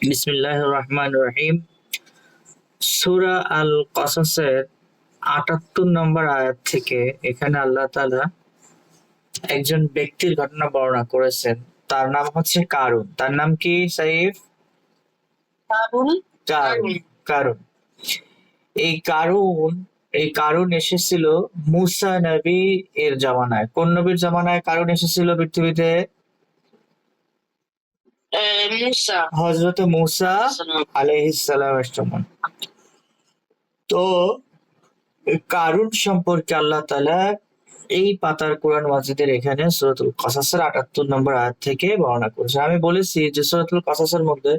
বিসমিল্লাহ রহমান রহিম। সুরা আল কসাসের আটাত্তর নম্বর আয়াত থেকে এখানে আল্লাহ তাআলা একজন ব্যক্তির ঘটনা বর্ণনা করেছেন। তার নাম হচ্ছে কারুন। তার নাম কি সাইফ? কারুন। কারুন। এই কারুন এই কারুন এসেছিল মুসা নবী এর জামানায়। কোন নবীর জামানায় কারুন এসেছিল পৃথিবীতে? মুসা হজরত মুসা আলাইহিসসালাম আসমান তো কারুন সম্পর্কে আল্লাহ তাআলা এই পাতার কোরআন মাজিদের এখানে সূরাতুল কসাসের আটাত্তর নম্বর আয়াত থেকে বর্ণনা করেছে। আমি বলেছি যে সূরাতুল কসাসের মধ্যে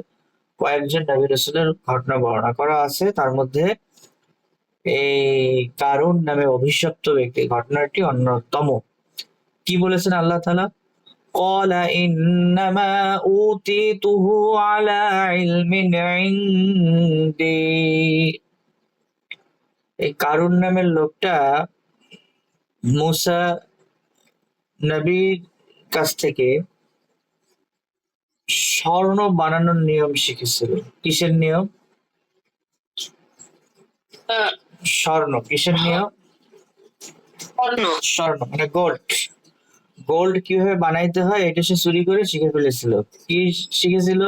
কয়েকজন নবী রাসূলের ঘটনা বর্ণনা করা আছে। তার মধ্যে এই কারুন নামে অভিশপ্ত ব্যক্তি ঘটনাটি অন্যতম। কি বলেছেন আল্লাহ তাআলা? قال إنما أوتيته على علم عندي এই কারুন নামের লোকটা মুসা নবীর কাছ থেকে স্বর্ণ বানানোর নিয়ম শিখেছিল কিসের নিয়ম আহ, স্বর্ণ কিসের নিয়ম স্বর্ণ স্বর্ণ মানে গোল্ড গোল্ড কীভাবে বানাইতে হয় এটা সে চুরি করে শিখে ফেলেছিল। কি শিখেছিল?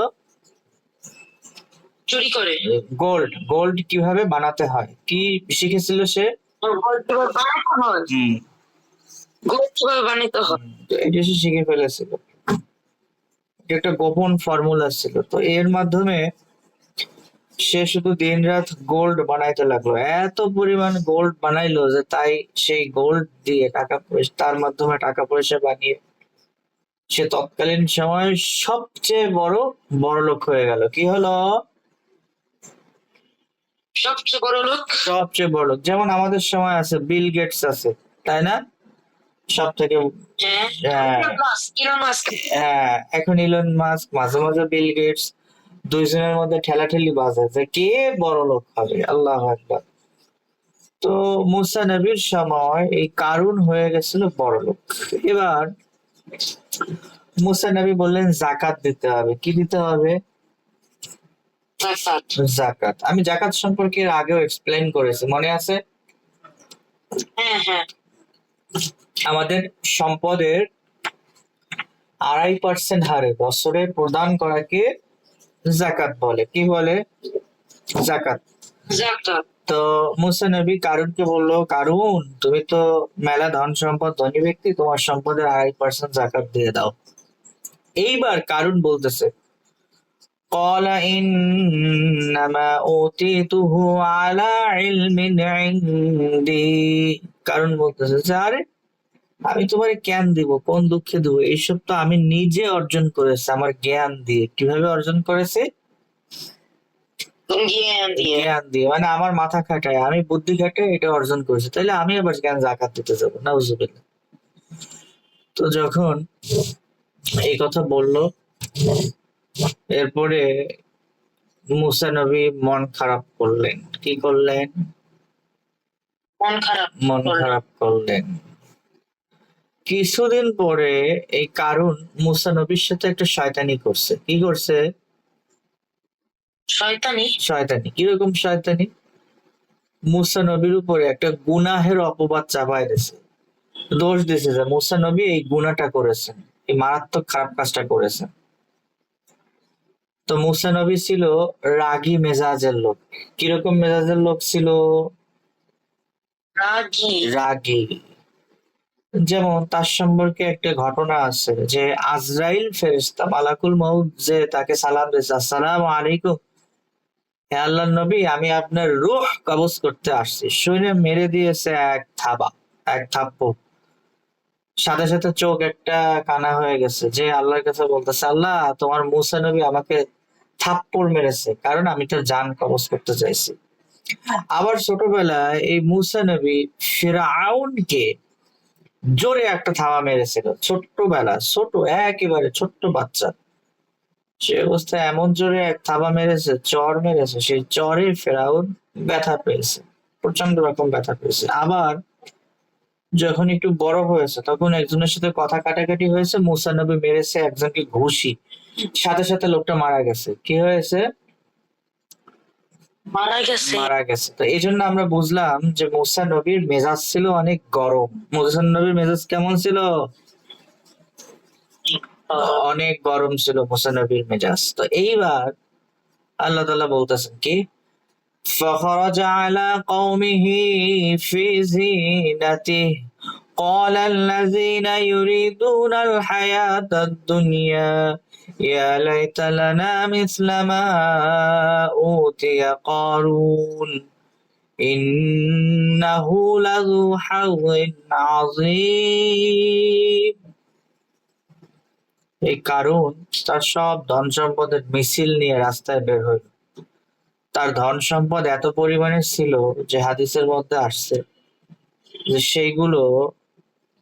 চুরি করে। গোল্ড গোল্ড কীভাবে বানাতে হয় কি শিখেছিল সে? এটা সে শিখে ফেলেছিল। এটা একটা গোপন ফর্মুলা ছিল। তো এর মাধ্যমে সে শুধু দিন রাত গোল্ড বানাইতে লাগল। এত পরিমাণ গোল্ড বানাইলো যে তাই সেই গোল্ড দিয়ে টাকা পয়সা তার মাধ্যমে টাকা পয়সা বানিয়ে সে তৎকালীন সময় সবচেয়ে বড় বড় লোক হয়ে গেল। কি হলো? সবচেয়ে বড় লোক? সবচেয়ে বড় লোক। যেমন আমাদের সময় আছে বিল গেটস আছে তাই না? সব থেকে হ্যাঁ। হ্যাঁ। হ্যাঁ এখন ইলন মাস্ক মাঝে মাঝে বিল গেটস দুইজনের মধ্যে ঠেলাঠেলি বাজে যে কে বড় লোক হবে? আল্লাহ আকবার। তো মুসা নবীর সময় এই কারুন হয়ে গেছিল বড় লোক। এবার মুসা নবী বললেন জাকাত দিতে হবে। কি দিতে হবে? জাকাত। জাকাত। আমি জাকাত সম্পর্কে আগেও এক্সপ্লেন করেছি। মনে আছে? হ্যাঁ হ্যাঁ। আমাদের সম্পদের আড়াই পার্সেন্ট হারে বছরে প্রদান করাকে জাকাত বলে কি বলে জাকাত জাকাত তো মুসা নবী কারুনকে বললো কারুন তুমি তো মেলা ধন সম্পদ ধনী ব্যক্তি তোমার সম্পদের আড়াই পার্সেন্ট জাকাত দিয়ে দাও এইবার কারুন বলতেছে قال إنما أوتيته على علم عندي কারণ বলতেছে যে আরে আমি তোমার জ্ঞান দিব কোন দুঃখে দিব? এইসব তো আমি নিজে অর্জন করেছি আমার জ্ঞান দিয়ে। কীভাবে অর্জন করেছে? জ্ঞান দিয়ে। জ্ঞান দিয়ে মানে আমার মাথা খাটায়। আমি বুদ্ধি খাটায় এটা অর্জন করেছি। তাহলে আমি আবার জ্ঞান জাকাত দিতে যাব না বুঝবে তো যখন এই কথা বলল এরপরে মুসা নবী মন খারাপ করলেন। কি করলেন? মন খারাপ মন খারাপ করলেন। কিছুদিন পরে এই কারণ মুসা নবীর সাথে একটা শয়তানি করছে। কি করছে? শয়তানি? শয়তানি। কীরকম শয়তানি? মুসা নবীর উপরে একটা গুনাহের অপবাদ চাপায় দিয়েছে। দোষ দিয়েছে যে মুসা নবী এই গুনাহটা করেছেন এই মারাত্মক খারাপ কাজটা করেছেন। তো মুসা নবী ছিল রাগী মেজাজের লোক। কীরকম মেজাজের লোক ছিল? রাগী। রাগী। যেমন তার সম্পর্কে একটা ঘটনা আছে যে আজরাইল ফেরেশতা মালাকুল মউত যে তাকে সালাম দিয়েছে, আসসালামু আলাইকুম। হে আল্লাহর নবী, আমি আপনার রূহ কবজ করতে আসছি। শুনে মেরে দিয়েছে এক থাবা, এক থাপ্পড়। সাথে সাথে চোখ একটা কানা হয়ে গেছে। যে আল্লাহর কাছে বলতেছে, আল্লাহ, তোমার মুসা নবী আমাকে থাপ্পড় মেরেছে, কারণ আমি তার জান কবজ করতে চাইছি। আবার ছোটবেলায় এই মুসা নবী ফেরাউনকে জোরে একটা থাবা মেরেছিল। ছোট্টবেলা, ছোট, একেবারে ছোট্ট বাচ্চা। সে অবস্থায় এমন জোরে এক থাবা মেরেছে চর মেরেছে, সেই চরে ফেরাউন ব্যথা পেয়েছে প্রচণ্ড রকম ব্যথা পেয়েছে। আবার যখন একটু বড় হয়েছে, তখন একজনের সাথে কথা কাটাকাটি হয়েছে, মুসা নবী মেরেছে একজনকে ঘুষি। সাথে সাথে লোকটা মারা গেছে। কি হয়েছে? মারা গেছে মারা গেছে তো এই জন্য আমরা বুঝলাম যে মুসা নবীর মেজাজ ছিল অনেক গরম মুসা নবীর মেজাজ কেমন ছিল অনেক গরম ছিল মুসা নবীর মেজাজ তো এইবার আল্লাহ তাআলা বলতেছেন কি فخرج على قومه في زينته قال الذين يريدون الحياة الدنيا يا ليت لنا مثل ما أوتي قارون إنه لذو حظ عظيم এই কারণ তার সব ধন সম্পদের মিছিল নিয়ে রাস্তায় বের হইল তার ধন সম্পদ এত পরিমাণে ছিল যে হাদিসের মধ্যে আসছে যে সেইগুলো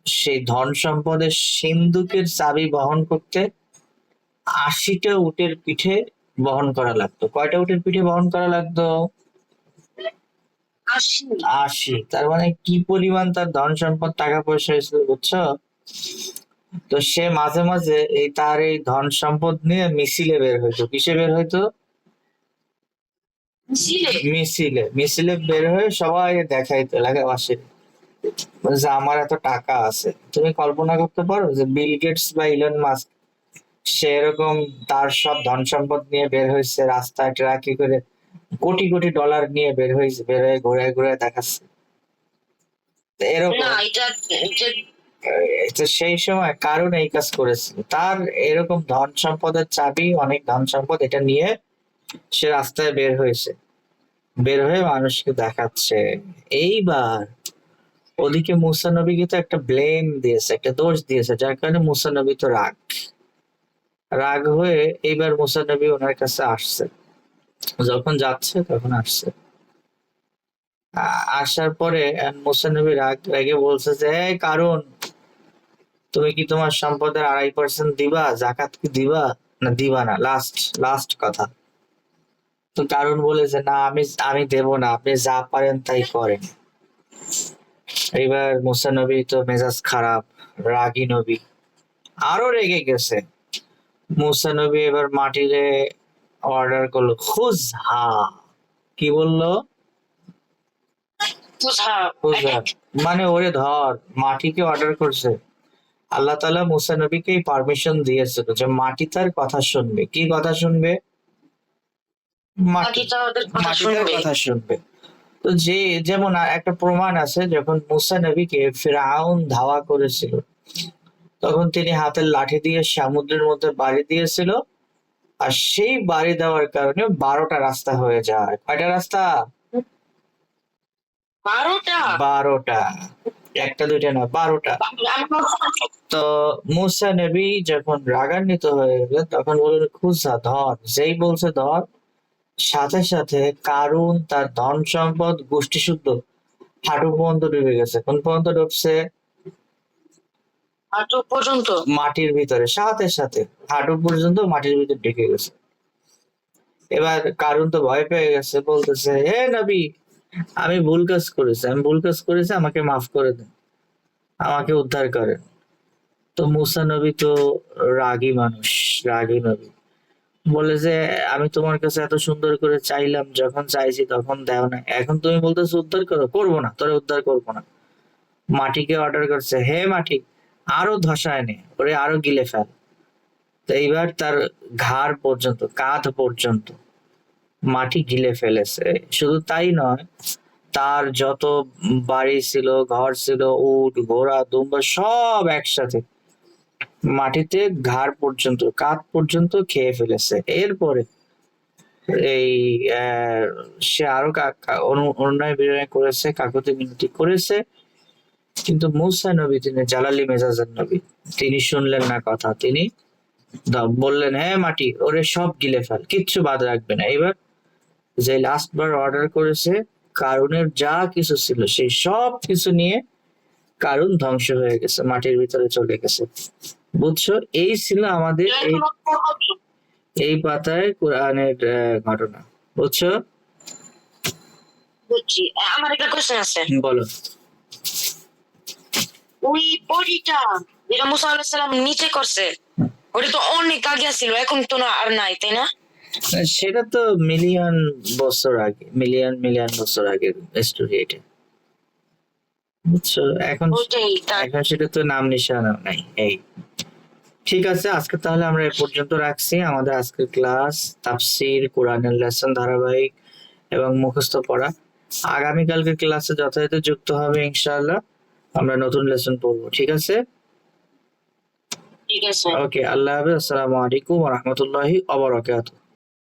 সেই ধন সম্পদের সিন্ধুকের চাবি বহন করতে আশিটা উটের পিঠে বহন করা লাগতো। কয়টা উটের পিঠে বহন করা লাগতো? আশি। তার মানে কি পরিমাণ তার ধন সম্পদ টাকা পয়সা হয়েছিল বুঝছ? তো সে মাঝে মাঝে এই তার এই ধন সম্পদ নিয়ে মিছিলে বের হইতো। কিসে বের হইতো? মিছিলে। মিছিলে। বের হয়ে সবাই দেখাইতো এলাকাবাসী যে আমার এত টাকা আছে। তুমি কল্পনা করতে পারো যে বিল গেটস বা ইলন মাস্ক সে এরকম তার সব ধন সম্পদ নিয়ে বের হয়েছে রাস্তায় ট্রাকে করে কোটি কোটি ডলার নিয়ে বের হয়েছে বের হয়ে ঘুরে ঘুরে দেখাচ্ছে। এরকম সেই সময় কারণ এই কাজ করেছিল তার এরকম ধন সম্পদের চাবি অনেক ধন সম্পদ এটা নিয়ে সে রাস্তায় বের হয়েছে। বের হয়ে মানুষকে দেখাচ্ছে। এইবার ওদিকে মুসা নবীকে তো একটা ব্লেম দিয়েছে, একটা দোষ দিয়েছে, যার কারণে মুসা নবী তো রাগ। রাগ হয়ে এইবার মুসা নবী ওনার কাছে আসছে। যখন যাচ্ছে তখন আসছে। আসার পরে মুসা নবী রাগ, রেগে বলছে যে কারণ তুমি কি তোমার সম্পদের আড়াই পার্সেন্ট দিবা, জাকাত কি দিবা? না দিবা না লাস্ট লাস্ট কথা। তো কারণ বলেছে না, আমি আমি দেব না, আপনি যা পারেন তাই করেন। এইবার মুসা নবী তো মেজাজ খারাপ রাগী নবী আরও রেগে গেছে। মুসা নবী এবার মাটিরে অর্ডার করল খুজ হা কি বলল? মানে ওরে ধর মাটিকে অর্ডার করছে। আল্লাহ তাআলা মুসা নবীকে পারমিশন দিয়েছিল যে মাটি তার কথা শুনবে। কি কথা শুনবে? মাটি। তার কথা শুনবে। তো যে যেমন একটা প্রমাণ আছে যখন মুসা নবীকে ফিরাউন ধাওয়া করেছিল তখন তিনি হাতের লাঠি দিয়ে সমুদ্রের মধ্যে বাড়ি দিয়েছিল আর সেই বাড়ি দেওয়ার কারণে বারোটা রাস্তা হয়ে যায়। কয়টা রাস্তা? বারোটা? বারোটা। একটা দুইটা না বারোটা। তো মুসা নবী যখন রাগান্বিত হয়ে গেলেন তখন বললেন খুসা ধর যেই বলছে ধর। সাথে সাথে কারুন তার ধন সম্পদ গোষ্ঠী শুদ্ধ হাঁটু পর্যন্ত ডুবে গেছে। কোন পর্যন্ত ডুবছে? হাঁটু পর্যন্ত। মাটির ভিতরে। সাথে সাথে হাঁটু পর্যন্ত মাটির ভিতরে ঢুকে গেছে। এবার কারুন তো ভয় পেয়ে গেছে বলতেছে হে নবী আমি ভুল কাজ করেছি। আমি ভুল কাজ করেছি আমাকে মাফ করে দেন। আমাকে উদ্ধার করেন। তো মুসা নবী তো রাগী মানুষ রাগী নবী। বলে যে, আমি তোমার কাছে এত সুন্দর করে চাইলাম, যখন চাইছি তখন দেও না। এখন তুমি বলতেছো, উদ্ধার করো। করব না, তোরে উদ্ধার করব না। মাটিকে অর্ডার করছে, হে মাটি, আরও ধসায় নে ওরে আরও গিলে ফেল। তো এইবার তার ঘাড় পর্যন্ত, কাঁধ পর্যন্ত মাটি গিলে ফেলেছে। শুধু তাই নয়, তার যত বাড়ি ছিল, ঘর ছিল, উট, ঘোড়া, দুম্বা সব একসাথে মাটিতে ঘাড় পর্যন্ত, কাঁধ পর্যন্ত খেয়ে ফেলেছে। এরপরে এই সে আরও অন্যায় বিনয় করেছে, কাকুতি মিনতি করেছে। কিন্তু মুসা নবী, তিনি জালালি মেজাজের নবী। তিনি শুনলেন না কথা, তিনি বললেন হ্যাঁ মাটি, ওরে সব গিলে ফেল, কিচ্ছু বাদ রাখবে না। এবার যে লাস্ট বার অর্ডার করেছে, কারুনের যা কিছু ছিল, সেই সব কিছু নিয়ে কারুন ধ্বংস হয়ে গেছে, মাটির ভিতরে চলে গেছে। বুঝছ? এই ছিল আমাদের এই এই পাতায় কোরআনের ঘটনা। বুঝছ? বুঝছি। আমার একটা কোশ্চেন আছে। বলো। ওই যেটা মুসা আলাইহিস সালাম নিচে করছে ওটা তো অনেক আগে ছিল এখন তো না আর নাই তাই না? সেটা তো মিলিয়ন বছর আগে মিলিয়ন মিলিয়ন বছর আগে স্টোরি এটা। বুঝছ? এখন এখন সেটা তো নাম নিশানা নাই এই। ঠিক আছে আজকে তাহলে আমরা এ পর্যন্ত রাখছি। আমাদের আজকের ক্লাস তাফসির কোরআনের লেসন ধারাবাহিক এবং মুখস্থ পড়া। আগামীকালকে ক্লাসে যথাযথ যুক্ত হবে ইনশাআল্লাহ। আমরা নতুন লেসন পড়ব ঠিক আছে? ঠিক আছে। ওকে আল্লাহ হাফেজ। আসসালামু আলাইকুম ওয়া রাহমাতুল্লাহি ওয়া বারাকাতুহু।